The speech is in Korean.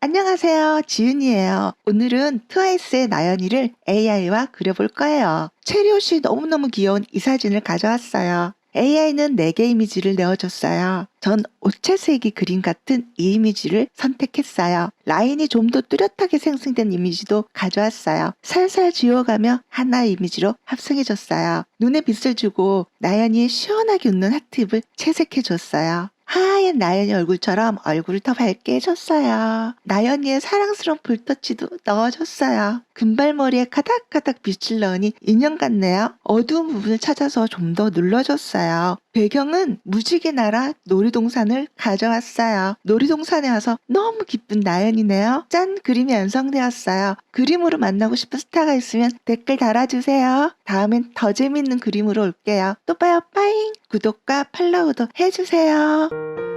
안녕하세요. 지윤이에요. 오늘은 트와이스의 나연이를 AI와 그려볼 거예요. 체리옷이 너무너무 귀여운 이 사진을 가져왔어요. AI는 4개 이미지를 내어줬어요. 전 오체색이 그림 같은 이 이미지를 선택했어요. 라인이 좀 더 뚜렷하게 생성된 이미지도 가져왔어요. 살살 지워가며 하나의 이미지로 합성해줬어요. 눈에 빛을 주고 나연이의 시원하게 웃는 하트입을 채색해줬어요. 하얀 나연이 얼굴처럼 얼굴을 더 밝게 해줬어요. 나연이의 사랑스러운 볼터치도 넣어줬어요. 금발머리에 가닥가닥 빛을 넣으니 인형 같네요. 어두운 부분을 찾아서 좀 더 눌러줬어요. 배경은 무지개 나라 놀이동산을 가져왔어요. 놀이동산에 와서 너무 기쁜 나연이네요. 짠! 그림이 완성되었어요. 그림으로 만나고 싶은 스타가 있으면 댓글 달아주세요. 다음엔 더 재밌는 그림으로 올게요. 또 봐요. 빠잉! 구독과 팔로우도 해주세요.